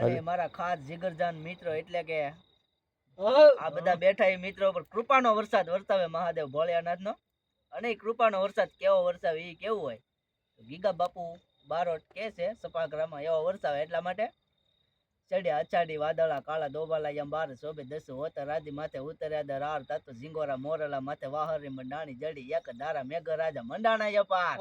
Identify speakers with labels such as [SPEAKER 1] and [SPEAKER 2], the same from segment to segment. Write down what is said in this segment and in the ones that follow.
[SPEAKER 1] અને મારા ખાસ જીગરજાન મિત્રો એટલે કે આ બધા બેઠા એ મિત્રો પર કૃપાનો વરસાદ વરસાવે મહાદેવ ભોળિયાનાથનો. અને એ કૃપાનો વરસાદ કેવો વરસાવે એ કેવું હોય? ગીગા બાપુ બારોટ કે છે સપાગ્રામાં એવો વરસાવે એટલા માટે ચડ્યા અછાડી વાદળા કાળા દોબાલા યમ બાર શોભે દસ હોતા રાધી માથે ઉતર્યા દર આર તાતો ઝીંગોરા મોરલા માથે વાહરી મંડાણી જડી એક ધારા મેઘ રાજા મંડાણા યપાર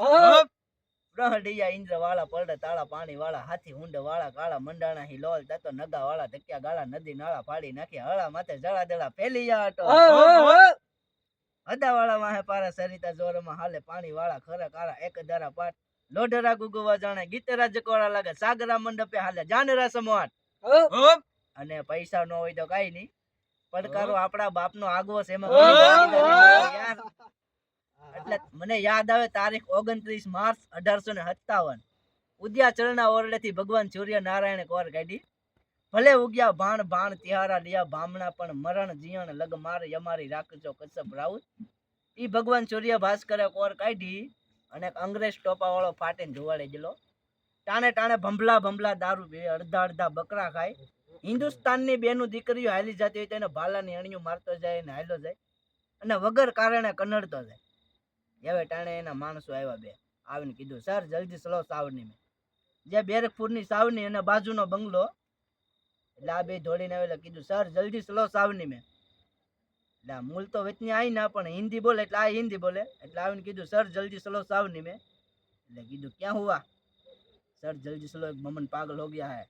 [SPEAKER 1] પ્રહડિયા ઇન્દ્ર વાળા પડે તાળા પાણી વાળા હાથી હુંડ વાળા કાળા મંડાણા હી લોલ તાતો નગા વાળા ધક્યા ગાળા નદી નાળા ફાડી નાખી હળા માથે જળા દળા ફેલી આટો હદા વાળા વાહે પારા સરિતા જોરમાં હાલે પાણી વાળા ખરા કારા એક ધારા પાટ. લોઢરા ગુગવા જાણે ગીતરા જકોરા લાગે સાગરા મંડપે હાલે જાનરા સમવાટ અને પૈસા નો હોય તો કઈ નહીં. પડકારો આપણા બાપનો આગવો છે એમાં એટલે મને યાદ આવે તારીખ ઓગણત્રીસ માર્ચ અઢારસો ને સત્તાવન. ઉદ્યાચરણના ઓરડેથી ભગવાન સૂર્ય નારાયણે કોર કાઢી. ભલે ઉગ્યા ભાણ ભાણ તિહારા લિયા ભામણા, પણ મરણ જીયણ લગ માર યમારી રાખજો કસબ રાઉત. ઈ ભગવાન સૂર્ય ભાસ્કરે કોર કાઢી અને અંગ્રેજ ટોપાવાળો ફાટીને ધોવાડી ગયેલો. ટાણે ટાણે ભંભલા ભંભલા દારૂ પીવે અડધા અડધા બકરા ખાય. હિન્દુસ્તાનની બેનું દીકરીઓ હાલી જતી હોય તો એને ભાલાની અણિયું મારતો જાય અને હાલ્યો જાય. અને વગર કારણે કનડતો જાય. હવે ટાણે એના માણસો આવ્યા બે. આવીને કીધું, સર, જલ્દી સાવની મેં જે બેરકપુરની સાવની અને બાજુનો બંગલો, એટલે આ બે ધોળીને આવેલા કીધું, સર, જલ્દી સ્લો સાવની મેં એટલે આ મૂળ તો વચની આવી ના, પણ હિન્દી બોલે એટલે આ હિન્દી બોલે. એટલે આવીને કીધું, સર, જલ્દી સ્લો સાવની મેં એટલે કીધું, ક્યાં હુઆ સર, જલ્દી સ્લો એક મમન પાગલ હો ગયા હે.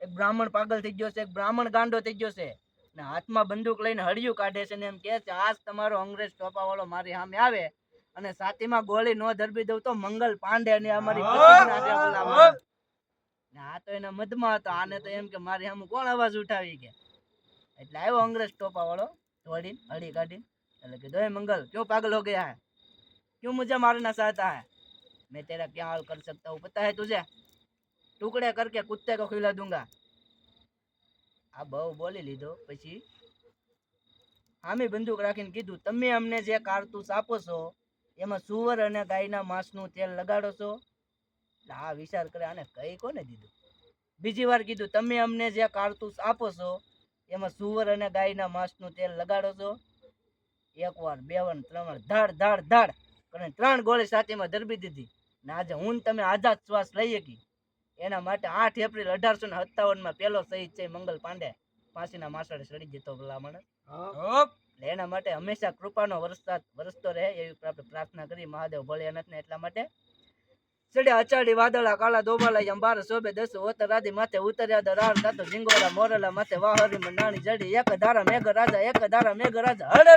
[SPEAKER 1] એક બ્રાહ્મણ પાગલ થઈ ગયો છે, એક બ્રાહ્મણ ગાંડો થઈ ગયો છે. ને હાથમાં બંદૂક લઈને હળિયું કાઢે છે ને એમ કહે છે, આજ તમારો અંગ્રેજ ટોપાવાળો મારી સામે આવે અને સાતીમાં ગોળી નો ધરબી દઉં તો મંગલ પાંડે ને અમારી આ તો એના મધમાં હતો આને તો એમ કે મારી આમ કોણ અવાજ ઉઠાવી કે? એટલે આવ્યો અંગ્રેજ ટોપા વાળો દોડી અડી કાઢી એટલે કીધું એ મંગલ ક્યું પાગલ હો ગયા હે? ક્યું મુજે મારના સાતા હે? મેં તેરા ક્યાં હાલ કર સકતા હું? પતા હે તુજે ટુકડે કરકે કુત્તે કો ખીલા દુંગા. આ બહુ બોલી લીધો. પછી આમે બંદૂક રાખીને કીધું તમે અમને જે કારતૂસ આપો છો એમાં સુવર અને ગાયના માંસનું તેલ લગાડો છો? એટલે આ વિચાર કરે આને કઈ કોને દીધું? બીજી વાર કીધું તમે અમને જે કારતૂસ આપો છો એમાં સુવર અને ગાયના માંસનું તેલ લગાડો છો? એક વાર બે વાર ત્રણ વાર ધાડ ધાડ ધાડ કરીને ત્રણ ગોળી સાથેમાં ધરબી દીધી. ને આજે હું તમે આઝાદ શ્વાસ લઈ શકી એના માટે આઠ એપ્રિલ અઢારસો ને સત્તાવનમાં પેલો શહીદ છે મંગલ પાંડે. ફાંસીના માસડે સડી જતો ભલા માણસ એના માટે હંમેશા કૃપાનો વરસાદ વરસતો રહે એવી આપણે પ્રાર્થના કરી મહાદેવ ભોળિયાનાથને એટલા માટે. ચડ્યા અચાડી વાદળા કાળા દોબાલા અંબાર શોભે દસ ઓતર રાધી માથે ઉતર્યા દરાર તાતો ઝીંગોરા મોરલા માથે વાહરી નાણી જડી. એક ધારા મેઘ રાજા એક ધારા મેઘ રાજા હડે